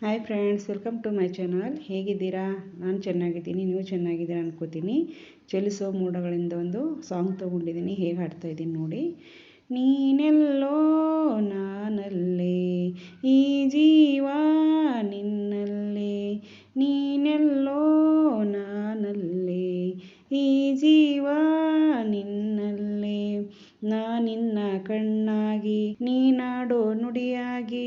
Hi friends welcome to my channel ಹೇಗಿದ್ದೀರಾ? ನಾನು ಚೆನ್ನಾಗಿದ್ದೀನಿ, ನೀವು ಚೆನ್ನಾಗಿದ್ದೀರಾ ಅನ್ಕೋತೀನಿ. ಚಲಿಸೋ ಮೂಡಗಳಿಂದ ಒಂದು ಸಾಂಗ್ ತೊಗೊಂಡಿದ್ದೀನಿ, ಹೇಗೆ ಹಾಡ್ತಾ ಇದ್ದೀನಿ ನೋಡಿ. ನೀನೆಲ್ಲೋ ನಾನಲ್ಲೇ, ಈ ಜೀವ ನಿನ್ನಲ್ಲೇ. ನೀನೆಲ್ಲೋ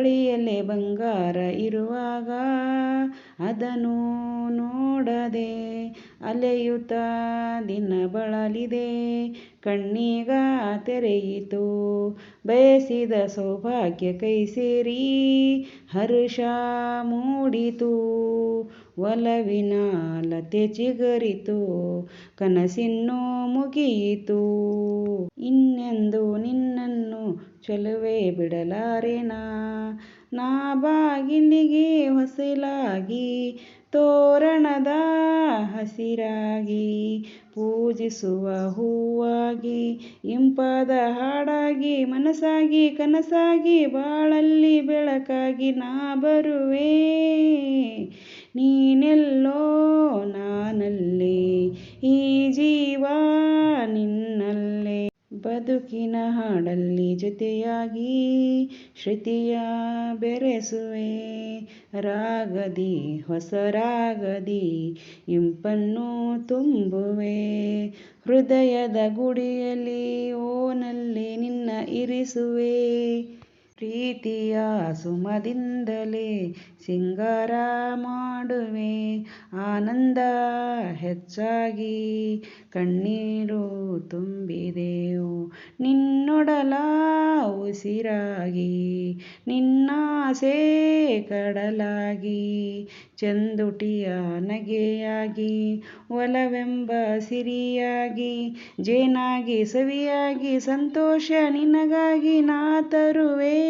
ಬಳಿಯಲ್ಲೇ ಬಂಗಾರ ಇರುವಾಗ ಅದನ್ನು ನೋಡದೆ ಅಲೆಯುತ್ತ ದಿನ ಬಳಲಿದೆ. ಕಣ್ಣೀಗ ತೆರೆಯಿತು, ಬಯಸಿದ ಸೌಭಾಗ್ಯ ಕೈ ಸೇರಿ ಹರ್ಷ ಮೂಡಿತು. ಒಲವಿನ ಲತೆ ಚಿಗರಿತು, ಕನಸಿನ್ನೂ ಮುಗಿಯಿತು. ಚಲುವೆ ಬಿಡಲಾರೆನಾ? ನಾ ಬಾಗಿಲಿಗೆ ಹೊಸಲಾಗಿ, ತೋರಣದ ಹಸಿರಾಗಿ, ಪೂಜಿಸುವ ಹೂವಾಗಿ, ಇಂಪಾದ ಹಾಡಾಗಿ, ಮನಸ್ಸಾಗಿ, ಕನಸಾಗಿ, ಬಾಳಲ್ಲಿ ಬೆಳಕಾಗಿ ನಾ ಬರುವೆ. ನೀನೆಲ್ಲೋ ನಾನಲ್ಲಿ, ಈ ಜೀವ ಬದುಕಿನ ಹಾಡಲ್ಲಿ ಜೊತೆಯಾಗಿ ಶ್ರುತಿಯ ಬೆರೆಸುವೆ. ರಾಗದಿ, ಹೊಸ ರಾಗದಿ, ಇಂಪನ್ನು ತುಂಬುವೆ. ಹೃದಯದ ಗುಡಿಯಲ್ಲಿ ಓನಲ್ಲಿ ನಿನ್ನ ಇರಿಸುವೆ. ಪ್ರೀತಿಯ ಸುಮದಿಂದಲೇ ಸಿಂಗಾರ ಮಾಡುವೆ. ಆನಂದ ಹೆಚ್ಚಾಗಿ ಕಣ್ಣೀರು ತುಂಬಿದೆವು ನಿನ್ನೊಡಲ ಉಸಿರಾಗಿ, ನಿನ್ನಾಸೆ ಕಡಲಾಗಿ, ಚಂದುಟಿಯ ನಗೆಯಾಗಿ, ಒಲವೆಂಬ ಸಿರಿಯಾಗಿ, ಜೇನಾಗಿ, ಸವಿಯಾಗಿ, ಸಂತೋಷ ನಿನಗಾಗಿ ನಾ ತರುವೆ.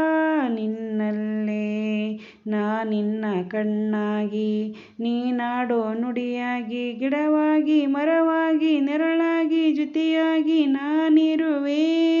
ನಾನಿನ್ನ ಕಣ್ಣಾಗಿ ನೀನಾಡೋ ನುಡಿಯಾಗಿ ಗಿಡವಾಗಿ ಮರವಾಗಿ ನೆರಳಾಗಿ ಜೊತೆಯಾಗಿ ನಾನಿರುವೆ.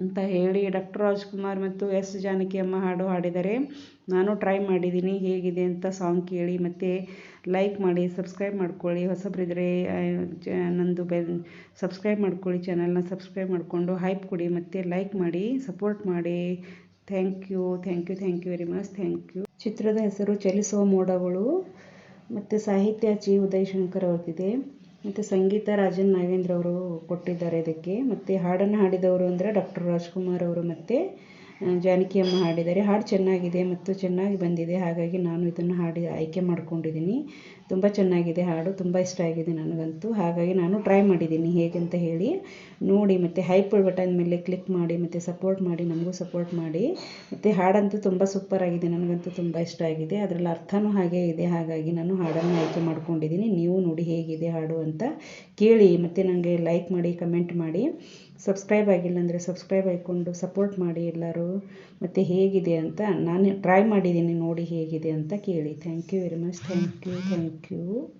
ಅಂತ ಹೇಳಿ ಡಾಕ್ಟರ್ ರಾಜ್ಕುಮಾರ್ ಮತ್ತು ಎಸ್ ಜಾನಕಿ ಅಮ್ಮ ಹಾಡು ಹಾಡಿದ್ದಾರೆ ನಾನು ಟ್ರೈ ಮಾಡಿದ್ದೀನಿ, ಹೇಗಿದೆ ಅಂತ ಸಾಂಗ್ ಕೇಳಿ ಮತ್ತು ಲೈಕ್ ಮಾಡಿ, ಸಬ್ಸ್ಕ್ರೈಬ್ ಮಾಡ್ಕೊಳ್ಳಿ. ಹೊಸಬ್ರಿದ್ರೆ ನಂದು ಬೆಲ್, ಸಬ್ಸ್ಕ್ರೈಬ್ ಮಾಡ್ಕೊಳ್ಳಿ, ಚಾನಲ್ನ ಸಬ್ಸ್ಕ್ರೈಬ್ ಮಾಡಿಕೊಂಡು ಹೈಪ್ ಕೊಡಿ ಮತ್ತು ಲೈಕ್ ಮಾಡಿ, ಸಪೋರ್ಟ್ ಮಾಡಿ. Thank you thank you thank you very much, thank you. ಚಿತ್ರದ ಹೆಸರು ಚಲಿಸುವ ಮೋಡಗಳು ಮತ್ತು ಸಾಹಿತ್ಯ ಜಿ. ಉದಯಶಂಕರ್ ಅವ್ರದ್ದಿದೆ ಮತ್ತು ಸಂಗೀತ ರಾಜನ್ ನಾಗೇಂದ್ರ ಅವರು ಕೊಟ್ಟಿದ್ದಾರೆ ಇದಕ್ಕೆ. ಮತ್ತು ಹಾಡನ್ನು ಹಾಡಿದವರು ಅಂದರೆ ಡಾಕ್ಟರ್ ರಾಜ್ಕುಮಾರ್ ಅವರು ಮತ್ತು ಜಾನಕಿ ಅಮ್ಮ ಹಾಡಿದ್ದಾರೆ. ಹಾಡು ಚೆನ್ನಾಗಿದೆ ಮತ್ತು ಚೆನ್ನಾಗಿ ಬಂದಿದೆ. ಹಾಗಾಗಿ ನಾನು ಇದನ್ನು ಹಾಡಿ ಆಯ್ಕೆ ಮಾಡ್ಕೊಂಡಿದ್ದೀನಿ. ತುಂಬ ಚೆನ್ನಾಗಿದೆ ಹಾಡು, ತುಂಬ ಇಷ್ಟ ಆಗಿದೆ ನನಗಂತೂ. ಹಾಗಾಗಿ ನಾನು ಟ್ರೈ ಮಾಡಿದ್ದೀನಿ ಹೇಗಂತ ಹೇಳಿ. ನೋಡಿ ಮತ್ತು ಹೈಪ್ ಬಟನ್ ಮೇಲೆ ಕ್ಲಿಕ್ ಮಾಡಿ, ಮತ್ತು ಸಪೋರ್ಟ್ ಮಾಡಿ, ನಮಗೂ ಸಪೋರ್ಟ್ ಮಾಡಿ. ಮತ್ತು ಹಾಡಂತೂ ತುಂಬ ಸೂಪರ್ ಆಗಿದೆ, ನನಗಂತೂ ತುಂಬ ಇಷ್ಟ ಆಗಿದೆ. ಅದರಲ್ಲಿ ಅರ್ಥನೂ ಹಾಗೇ ಇದೆ, ಹಾಗಾಗಿ ನಾನು ಹಾಡನ್ನು ಆಯ್ಕೆ ಮಾಡ್ಕೊಂಡಿದ್ದೀನಿ. ನೀವು ನೋಡಿ ಹೇಗಿದೆ ಹಾಡು ಅಂತ ಕೇಳಿ, ಮತ್ತು ನನಗೆ ಲೈಕ್ ಮಾಡಿ ಕಮೆಂಟ್ ಮಾಡಿ. ಸಬ್ಸ್ಕ್ರೈಬ್ ಆಗಿಲ್ಲ ಅಂದರೆ ಸಬ್ಸ್ಕ್ರೈಬ್ ಆಯ್ಕೊಂಡು ಸಪೋರ್ಟ್ ಮಾಡಿ ಎಲ್ಲರೂ. ಮತ್ತು ಹೇಗಿದೆ ಅಂತ ನಾನು ಟ್ರೈ ಮಾಡಿದ್ದೀನಿ ನೋಡಿ ಹೇಗಿದೆ ಅಂತ ಕೇಳಿ. Thank you very much thank you thank you Thank you.